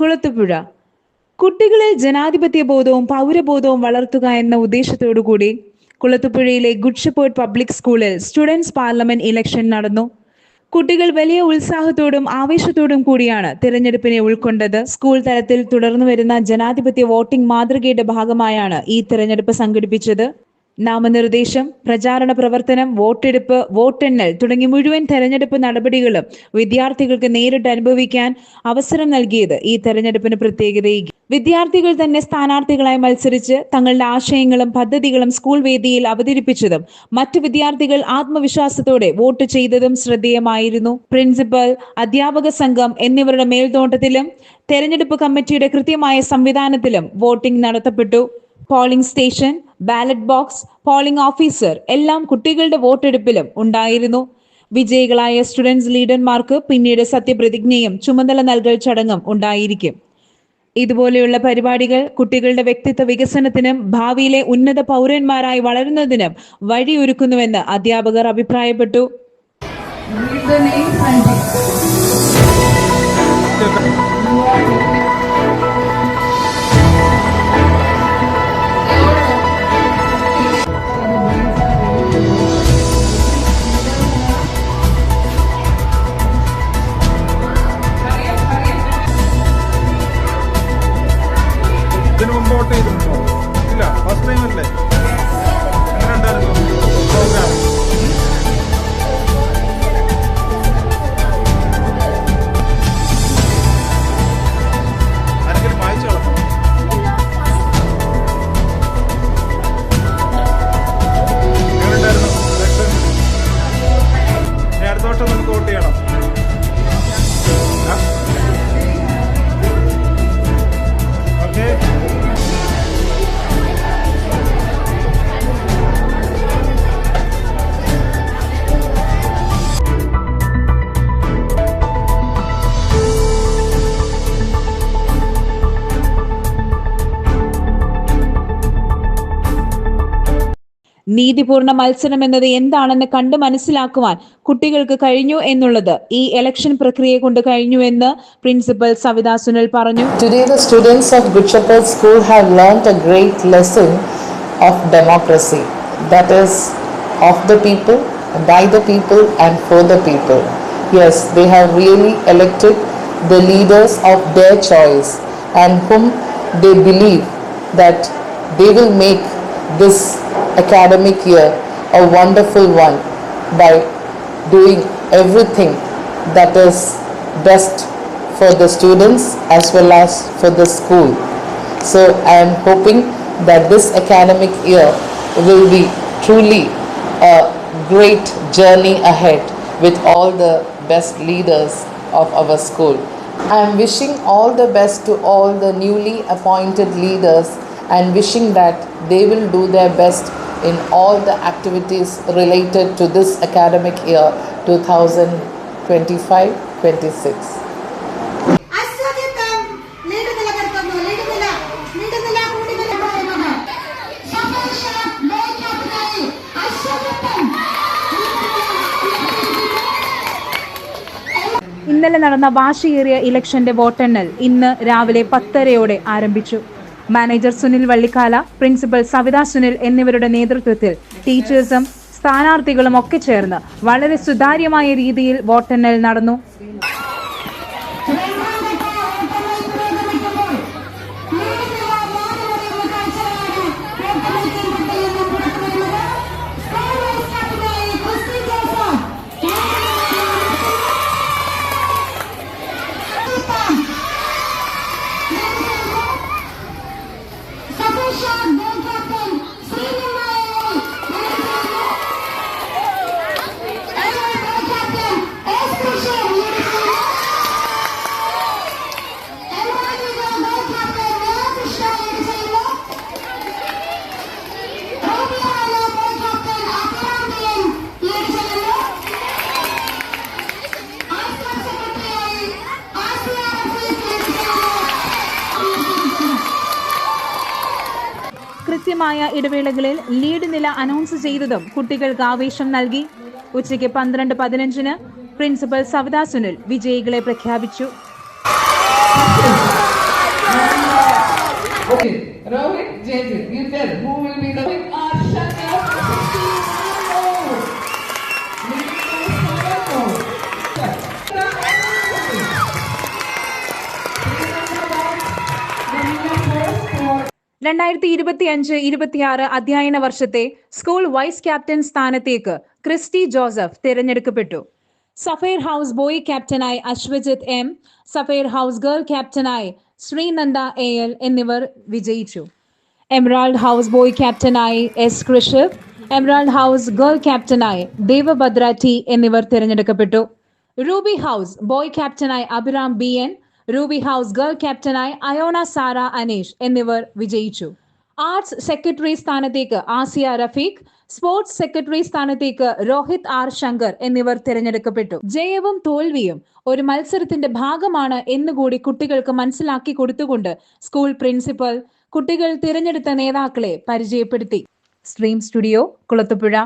കുളത്തുപുഴ. കുട്ടികളിൽ ജനാധിപത്യ ബോധവും പൗരബോധവും വളർത്തുക എന്ന ഉദ്ദേശത്തോടുകൂടി കുളത്തുപുഴയിലെ ഗുഡ് പബ്ലിക് സ്കൂളിൽ സ്റ്റുഡൻസ് പാർലമെന്റ് ഇലക്ഷൻ നടന്നു. കുട്ടികൾ വലിയ ഉത്സാഹത്തോടും ആവേശത്തോടും കൂടിയാണ് തിരഞ്ഞെടുപ്പിനെ ഉൾക്കൊണ്ടത്. സ്കൂൾ തലത്തിൽ തുടർന്നു വരുന്ന ജനാധിപത്യ വോട്ടിംഗ് മാതൃകയുടെ ഭാഗമായാണ് ഈ തിരഞ്ഞെടുപ്പ് സംഘടിപ്പിച്ചത്. നാമനിർദ്ദേശം പ്രചാരണ പ്രവർത്തനം വോട്ടെടുപ്പ് വോട്ടെണ്ണൽ തുടങ്ങി മുഴുവൻ തെരഞ്ഞെടുപ്പ് നടപടികളും വിദ്യാർത്ഥികൾക്ക് നേരിട്ട് അനുഭവിക്കാൻ അവസരം നൽകിയത് ഈ തെരഞ്ഞെടുപ്പിന് പ്രത്യേകതയും വിദ്യാർത്ഥികൾ തന്നെ സ്ഥാനാർത്ഥികളായി മത്സരിച്ച് തങ്ങളുടെ ആശയങ്ങളും പദ്ധതികളും സ്കൂൾ വേദിയിൽ അവതരിപ്പിച്ചതും മറ്റു വിദ്യാർത്ഥികൾ ആത്മവിശ്വാസത്തോടെ വോട്ട് ചെയ്തതും ശ്രദ്ധേയമായിരുന്നു. പ്രിൻസിപ്പൽ അധ്യാപക സംഘം എന്നിവരുടെ മേൽനോട്ടത്തിലും തെരഞ്ഞെടുപ്പ് കമ്മിറ്റിയുടെ കൃത്യമായ സംവിധാനത്തിലും voting നടത്തപ്പെട്ടു. Polling station ballot box polling officer എല്ലാം കുട്ടികളുടെ വോട്ടെടുപ്പിലും ഉണ്ടായിരുന്നു. വിജയികളായ സ്റ്റുഡൻസ് ലീഡർമാർക്ക് പിന്നീട് സത്യപ്രതിജ്ഞയും ചുമതല നൽകൽ ചടങ്ങും ഉണ്ടായിരിക്കും. ഇതുപോലെയുള്ള പരിപാടികൾ കുട്ടികളുടെ വ്യക്തിത്വ വികസനത്തിനും ഭാവിയിലെ ഉന്നത പൗരന്മാരായി വളരുന്നതിനും വഴിയൊരുക്കുന്നുവെന്ന് അധ്യാപകർ അഭിപ്രായപ്പെട്ടു. Thank the നീതിപൂർണ മത്സരം എന്നത് എന്താണെന്ന് കണ്ടു മനസ്സിലാക്കുവാൻ കുട്ടികൾക്ക് കഴിഞ്ഞു എന്നുള്ളത് ഈ ഇലക്ഷൻ പ്രക്രിയ കൊണ്ട് കഴിഞ്ഞുവെന്ന് പ്രിൻസിപ്പൽ സവിത സുനിൽ പറഞ്ഞു Today, the people, by the people, and for the people. Yes, they have really elected the leaders of their choice and whom they believe that they will make this academic year a wonderful one by doing everything that is best for the students as well as for the school. So I am hoping that this academic year will be truly a great journey ahead with all the best leaders of our school. I am wishing all the best to all the newly appointed leaders and wishing that they will do their best in all the activities related to this academic year 2025-26. അശ്വതിത്വം lead നിലനിർത്തുന്നു lead നില lead നില കൂടി നില പറയുന്നത് സന്തോഷം ലോകത്തിനായി അശ്വതിത്വം ഇന്നലെ നടന്ന വാശിയേറിയ ഇലക്ഷന്റെ വോട്ടെണ്ണൽ ഇന്ന് രാവിലെ പത്തരയോടെ ആരംഭിച്ചു. മാനേജർ സുനിൽ വള്ളിക്കാല പ്രിൻസിപ്പൽ സവിത സുനിൽ എന്നിവരുടെ നേതൃത്വത്തിൽ ടീച്ചേഴ്സും സ്ഥാനാർത്ഥികളും ഒക്കെ ചേർന്ന് വളരെ സുതാര്യമായ രീതിയിൽ വോട്ടെണ്ണൽ നടന്നു. കൃത്യമായ ഇടവേളകളിൽ ലീഡ് നില അനൗൺസ് ചെയ്തതും കുട്ടികൾക്ക് ആവേശം നൽകി. ഉച്ചയ്ക്ക് പന്ത്രണ്ട് പതിനഞ്ചിന് പ്രിൻസിപ്പൽ സവിതാ സുനിൽ വിജയികളെ പ്രഖ്യാപിച്ചു. Okay, Rohit, JJ, you tell. രണ്ടായിരത്തി ഇരുപത്തി അഞ്ച് ഇരുപത്തിയാറ് അധ്യയന വർഷത്തെ സ്കൂൾ വൈസ് ക്യാപ്റ്റൻ സ്ഥാനത്തേക്ക് ക്രിസ്റ്റി ജോസഫ് തിരഞ്ഞെടുക്കപ്പെട്ടു. സഫേർ ഹൗസ് ബോയ് ക്യാപ്റ്റനായി Ashwajith M sapphire house girl ക്യാപ്റ്റനായി ശ്രീനന്ദ എ എൽ എന്നിവർ വിജയിച്ചു. എമറാൾഡ് ഹൗസ് ബോയ് ക്യാപ്റ്റനായി S Krishiv emerald house girl ക്യാപ്റ്റനായി ദേവഭദ്ര ടി എന്നിവർ തിരഞ്ഞെടുക്കപ്പെട്ടു. റൂബി ഹൗസ് ബോയ് ക്യാപ്റ്റനായി Abhiram B N ruby house girl ക്യാപ്റ്റനായി അയോണ സാറ അനീഷ് എന്നിവർ വിജയിച്ചു. ആർട്സ് സെക്രട്ടറി സ്ഥാനത്തേക്ക് ആസിയ റഫീഖ് സ്പോർട്സ് സെക്രട്ടറി സ്ഥാനത്തേക്ക് രോഹിത് ആർ ശങ്കർ എന്നിവർ തിരഞ്ഞെടുക്കപ്പെട്ടു. ജയവും തോൽവിയും ഒരു മത്സരത്തിന്റെ ഭാഗമാണ് എന്നുകൂടി കുട്ടികൾക്ക് മനസ്സിലാക്കി കൊടുത്തുകൊണ്ട് സ്കൂൾ പ്രിൻസിപ്പൽ കുട്ടികൾ തിരഞ്ഞെടുത്ത നേതാക്കളെ പരിചയപ്പെടുത്തി. Stream studio Kulathupuzha